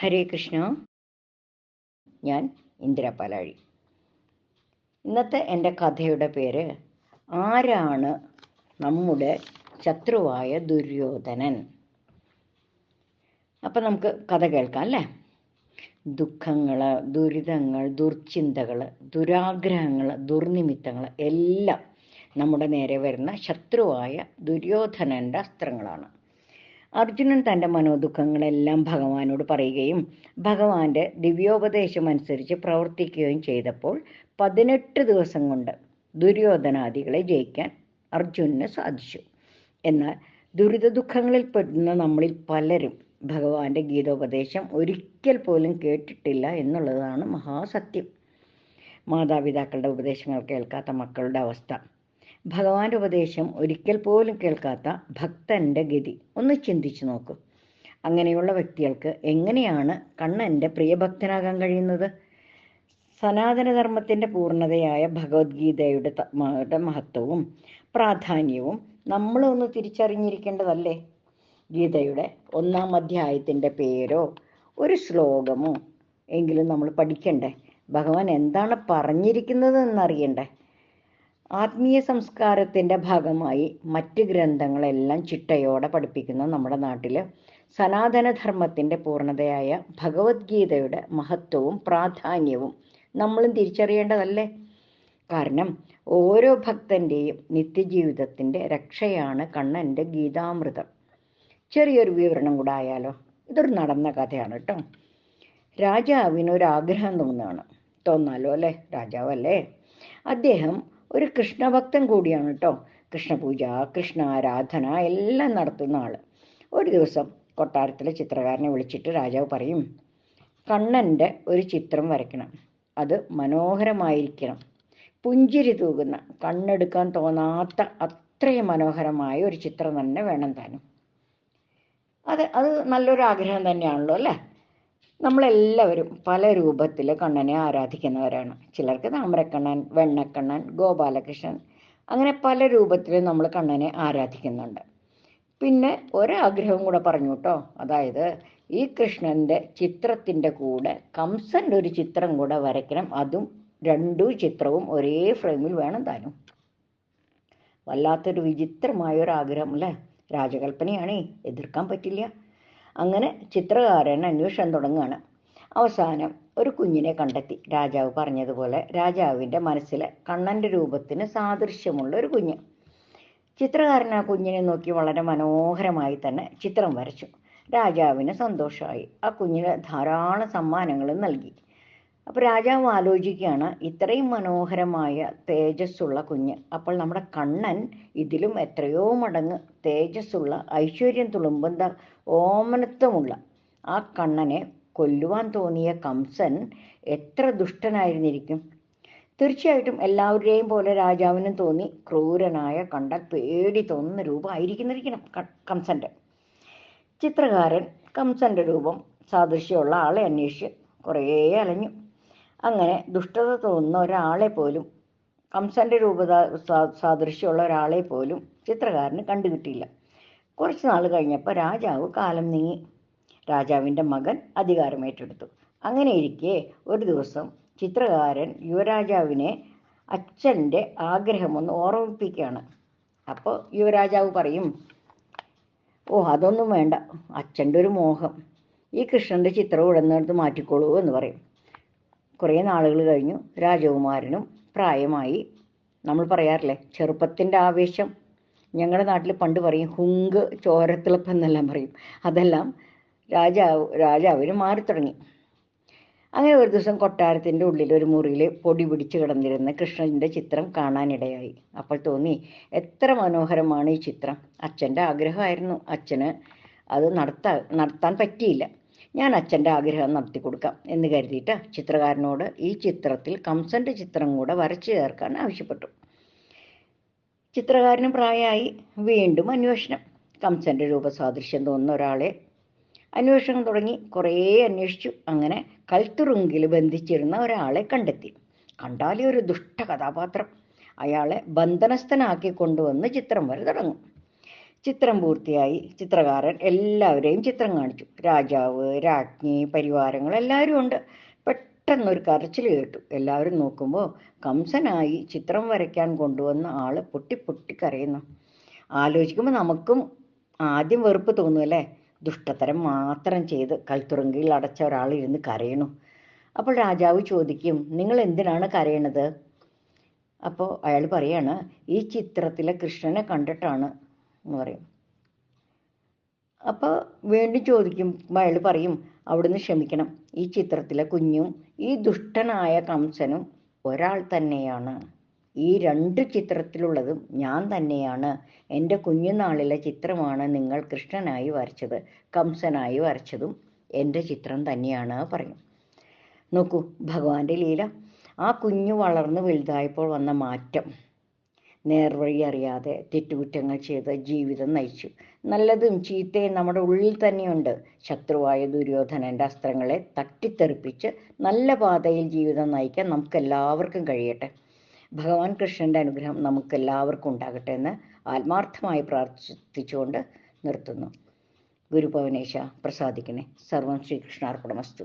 ഹരേ കൃഷ്ണ. ഞാൻ ഇന്ദിര പാലാഴി. ഇന്നത്തെ എന്റെ കഥയുടെ പേര് ആരാണ് നമ്മുടെ ശത്രുവായ ദുര്യോധനൻ? അപ്പം നമുക്ക് കഥ കേൾക്കാം അല്ലേ? ദുഃഖങ്ങൾ ദുരിതങ്ങൾ ദുർചിന്തകൾ ദുരാഗ്രഹങ്ങൾ ദുർനിമിത്തങ്ങൾ എല്ലാം നമ്മുടെ നേരെ വരുന്ന ശത്രുവായ ദുര്യോധനന്റെ അസ്ത്രങ്ങളാണ്. അർജുനൻ തന്റെ മനോദുഃഖങ്ങളെല്ലാം ഭഗവാനോട് പറയുകയും ഭഗവാന്റെ ദിവ്യോപദേശം അനുസരിച്ച് പ്രവർത്തിക്കുകയും ചെയ്തപ്പോൾ പതിനെട്ട് ദിവസം കൊണ്ട് ദുര്യോധനാദികളെ ജയിക്കാൻ അർജുനന് സാധിച്ചു. എന്നാൽ ദുരിത ദുഃഖങ്ങളിൽ പെടുന്ന നമ്മളിൽ പലരും ഭഗവാന്റെ ഗീതോപദേശം ഒരിക്കൽ പോലും കേട്ടിട്ടില്ല എന്നുള്ളതാണ് മഹാസത്യം. മാതാപിതാക്കളുടെ ഉപദേശങ്ങൾ കേൾക്കാത്ത മക്കളുടെ അവസ്ഥ. ഭഗവാന്റെ ഉപദേശം ഒരിക്കൽ പോലും കേൾക്കാത്ത ഭക്തന്റെ ഗതി. ഒന്ന് ചിന്തിച്ചു നോക്കൂ. അങ്ങനെയുള്ള വ്യക്തികൾക്ക് എങ്ങനെയാണ് കണ്ണന്റെ പ്രിയഭക്തനാകാൻ കഴിയുന്നത്? സനാതനധർമ്മത്തിന്റെ പൂർണതയായ ഭഗവത്ഗീതയുടെ മഹത്വവും പ്രാധാന്യവും നമ്മളൊന്ന് തിരിച്ചറിഞ്ഞിരിക്കേണ്ടതല്ലേ? ഗീതയുടെ ഒന്നാം അധ്യായത്തിന്റെ പേരോ ഒരു ശ്ലോകമോ എങ്കിലും നമ്മൾ പഠിക്കണ്ടേ? ഭഗവാൻ എന്താണ് പറഞ്ഞിരിക്കുന്നത് എന്നറിയണ്ടേ ആത്മീയ സംസ്കാരത്തിന്റെ ഭാഗമായി മറ്റ് ഗ്രന്ഥങ്ങളെല്ലാം ചിട്ടയോടെ പഠിപ്പിക്കുന്ന നമ്മുടെ നാട്ടിൽ സനാതനധർമ്മത്തിന്റെ പൂർണതയായ ഭഗവത്ഗീതയുടെ മഹത്വവും പ്രാധാന്യവും നമ്മളും തിരിച്ചറിയേണ്ടതല്ലേ? കാരണം ഓരോ ഭക്തന്റെയും നിത്യജീവിതത്തിന്റെ രക്ഷയാണ് കണ്ണന്റെ ഗീതാമൃതം. ചെറിയൊരു വിവരണം കൂടെ ആയാലോ? ഇതൊരു നടന്ന കഥയാണ് കേട്ടോ. രാജാവിനൊരാഗ്രഹം തോന്നുകയാണ് തോന്നാലോ അല്ലേ? രാജാവല്ലേ? അദ്ദേഹം ഒരു കൃഷ്ണഭക്തൻ കൂടിയാണ് കേട്ടോ കൃഷ്ണപൂജ കൃഷ്ണ ആരാധന എല്ലാം നടത്തുന്ന ആൾ ഒരു ദിവസം കൊട്ടാരത്തിലെ ചിത്രകാരനെ വിളിച്ചിട്ട് രാജാവ് പറയും കണ്ണന്റെ ഒരു ചിത്രം വരയ്ക്കണം. അത് മനോഹരമായിരിക്കണം. പുഞ്ചിരി തൂകുന്ന കണ്ണെടുക്കാൻ തോന്നാത്ത അത്രയും മനോഹരമായ ഒരു ചിത്രം തന്നെ വേണം താനും. അത് അത് നല്ലൊരു ആഗ്രഹം തന്നെയാണല്ലോ അല്ലേ? നമ്മളെല്ലാവരും പല രൂപത്തിൽ കണ്ണനെ ആരാധിക്കുന്നവരാണ്. ചിലർക്ക് താമരക്കണ്ണൻ വെണ്ണക്കണ്ണൻ ഗോപാലകൃഷ്ണൻ അങ്ങനെ പല രൂപത്തിൽ നമ്മൾ കണ്ണനെ ആരാധിക്കുന്നുണ്ട്. പിന്നെ ഒരാഗ്രഹവും കൂടെ പറഞ്ഞു കേട്ടോ അതായത് ഈ കൃഷ്ണന്റെ ചിത്രത്തിന്റെ കൂടെ കംസന്റെ ഒരു ചിത്രം കൂടെ വരയ്ക്കണം. അതും രണ്ടു ചിത്രവും ഒരേ ഫ്രെയിമിൽ വേണം താനും. വല്ലാത്തൊരു വിചിത്രമായ ഒരു ആഗ്രഹം അല്ലേ? രാജകൽപ്പനയാണേ എതിർക്കാൻ പറ്റില്ല. അങ്ങനെ ചിത്രകാരൻ അന്വേഷണം തുടങ്ങുകയാണ്. അവസാനം ഒരു കുഞ്ഞിനെ കണ്ടെത്തി. രാജാവ് പറഞ്ഞതുപോലെ രാജാവിന്റെ മനസ്സിലെ കണ്ണന്റെ രൂപത്തിന് സാദൃശ്യമുള്ള ഒരു കുഞ്ഞ്. ചിത്രകാരൻ ആ കുഞ്ഞിനെ നോക്കി വളരെ മനോഹരമായി തന്നെ ചിത്രം വരച്ചു. രാജാവിന് സന്തോഷമായി. ആ കുഞ്ഞിന് ധാരാളം സമ്മാനങ്ങളും നൽകി. അപ്പോൾ രാജാവ് ആലോചിക്കുകയാണ് ഇത്രയും മനോഹരമായ തേജസ്സുള്ള കുഞ്ഞ് അപ്പോൾ നമ്മുടെ കണ്ണൻ ഇതിലും എത്രയോ മടങ്ങ് തേജസ്സുള്ള ഐശ്വര്യം തുളുമ്പുന്ന ഓമനത്വമുള്ള ആ കണ്ണനെ കൊല്ലുവാൻ തോന്നിയ കംസൻ എത്ര ദുഷ്ടനായിരുന്നിരിക്കും? തീർച്ചയായിട്ടും എല്ലാവരുടെയും പോലെ രാജാവിനും തോന്നി ക്രൂരനായ കണ്ടൻ പേടി തോന്നുന്ന രൂപം ആയിരിക്കുന്നിരിക്കണം കംസന്റെ. ചിത്രകാരൻ കംസന്റെ രൂപം സാദൃശ്യമുള്ള ആളെ അന്വേഷിച്ച് കുറേ അലഞ്ഞു. അങ്ങനെ ദുഷ്ടത തോന്നുന്ന ഒരാളെ പോലും കംസന്റെ രൂപത സാദൃശ്യമുള്ള ഒരാളെ പോലും ചിത്രകാരന് കണ്ടുകിട്ടിയില്ല. കുറച്ച് നാൾ കഴിഞ്ഞപ്പോൾ രാജാവ് കാലം നീങ്ങി. രാജാവിന്റെ മകൻ അധികാരമേറ്റെടുത്തു അങ്ങനെ ഇരിക്കെ ഒരു ദിവസം ചിത്രകാരൻ യുവരാജാവിനെ അച്ഛന്റെ ആഗ്രഹമൊന്ന് ഓർമ്മിപ്പിക്കുകയാണ്. അപ്പോൾ യുവരാജാവ് പറയും ഓ അതൊന്നും വേണ്ട. അച്ഛന്റെ ഒരു മോഹം. ഈ കൃഷ്ണന്റെ ചിത്രം ഇടുന്നിടത്ത് മാറ്റിക്കോളൂ എന്ന് പറയും. കുറേ നാളുകൾ കഴിഞ്ഞു. രാജകുമാരനും പ്രായമായി. നമ്മൾ പറയാറില്ലേ ചെറുപ്പത്തിന്റെ ആവേശം. ഞങ്ങളുടെ നാട്ടിൽ പണ്ട് പറയും ഹുങ്ക് ചോരത്തിളപ്പ് എന്നെല്ലാം പറയും. അതെല്ലാം രാജാവ് രാജാവിന് മാറി തുടങ്ങി അങ്ങനെ ഒരു ദിവസം കൊട്ടാരത്തിന്റെ ഉള്ളിൽ ഒരു മുറിയിൽ പൊടി പിടിച്ച് കിടന്നിരുന്ന കൃഷ്ണന്റെ ചിത്രം കാണാനിടയായി. അപ്പോൾ തോന്നി എത്ര മനോഹരമാണ് ഈ ചിത്രം. അച്ഛന്റെ ആഗ്രഹമായിരുന്നു. അച്ഛന് അത് നടത്താൻ നടത്താൻ പറ്റിയില്ല. ഞാൻ അച്ഛന്റെ ആഗ്രഹം നടത്തി കൊടുക്കാം എന്ന് കരുതിയിട്ട് ചിത്രകാരനോട് ഈ ചിത്രത്തിൽ കംസന്റെ ചിത്രം കൂടെ വരച്ചു ചേർക്കാൻ ആവശ്യപ്പെട്ടു. ചിത്രകാരന് പ്രായമായി വീണ്ടും അന്വേഷണം. കംസന്റെ രൂപസാദൃശ്യം തോന്നുന്ന ഒരാളെ അന്വേഷണം തുടങ്ങി കുറേ അന്വേഷിച്ചു. അങ്ങനെ കൽത്തുറുങ്കിൽ ബന്ധിച്ചിരുന്ന ഒരാളെ കണ്ടെത്തി. കണ്ടാലേ ഒരു ദുഷ്ട കഥാപാത്രം. അയാളെ ബന്ധനസ്ഥനാക്കി കൊണ്ടുവന്ന് ചിത്രം വരെ തുടങ്ങും. ചിത്രം പൂർത്തിയായി. ചിത്രകാരൻ എല്ലാവരെയും ചിത്രം കാണിച്ചു. രാജാവ് രാജ്ഞി പരിവാരങ്ങൾ എല്ലാവരും ഉണ്ട്. പെട്ടെന്നൊരു കരച്ചിൽ കേട്ടു. എല്ലാവരും നോക്കുമ്പോൾ കംസനായി ചിത്രം വരയ്ക്കാൻ കൊണ്ടുവന്ന ആൾ പൊട്ടി പൊട്ടി കരയുന്നു. ആലോചിക്കുമ്പോൾ നമുക്കും ആദ്യം വെറുപ്പ് തോന്നും അല്ലേ? ദുഷ്ടതരം മാത്രം ചെയ്ത് കൽത്തുറങ്കിയിൽ അടച്ച ഒരാൾ ഇരുന്ന് കരയണു അപ്പോൾ രാജാവ് ചോദിക്കും നിങ്ങൾ എന്തിനാണ് കരയണത്? അപ്പോൾ അയാൾ പറയാണ് ഈ ചിത്രത്തിലെ കൃഷ്ണനെ കണ്ടിട്ടാണ് എന്ന് പറയും. അപ്പോൾ വീണ്ടും ചോദിക്കും അയാൾ പറയും അവിടുന്ന് ക്ഷമിക്കണം. ഈ ചിത്രത്തിലെ കുഞ്ഞും ഈ ദുഷ്ടനായ കംസനും ഒരാൾ തന്നെയാണ്. ഈ രണ്ട് ചിത്രത്തിലുള്ളതും ഞാൻ തന്നെയാണ്. എന്റെ കുഞ്ഞുനാളിലെ ചിത്രമാണ് നിങ്ങൾ കൃഷ്ണനായി വരച്ചത് കംസനായി വരച്ചതും എന്റെ ചിത്രം തന്നെയാണ് പറയും. നോക്കൂ ഭഗവാന്റെ ലീല. ആ കുഞ്ഞു വളർന്ന് വലുതായപ്പോൾ വന്ന മാറ്റം. നേർവഴി അറിയാതെ തെറ്റുകുറ്റങ്ങൾ ചെയ്ത് ജീവിതം നയിച്ചു. നല്ലതും ചീത്തയും നമ്മുടെ ഉള്ളിൽ തന്നെയുണ്ട്. ശത്രുവായ ദുര്യോധനന്റെ അസ്ത്രങ്ങളെ തട്ടിത്തെറിപ്പിച്ച് നല്ല പാതയിൽ ജീവിതം നയിക്കാൻ നമുക്ക് എല്ലാവർക്കും കഴിയട്ടെ. ഭഗവാൻ കൃഷ്ണന്റെ അനുഗ്രഹം നമുക്ക് എല്ലാവർക്കും ഉണ്ടാകട്ടെ എന്ന് ആത്മാർത്ഥമായി പ്രാർത്ഥിച്ചുകൊണ്ട് നിർത്തുന്നു. ഗുരുപവനേശ പ്രസാദിക്കണേ. സർവം ശ്രീകൃഷ്ണാർപ്പണമസ്തു.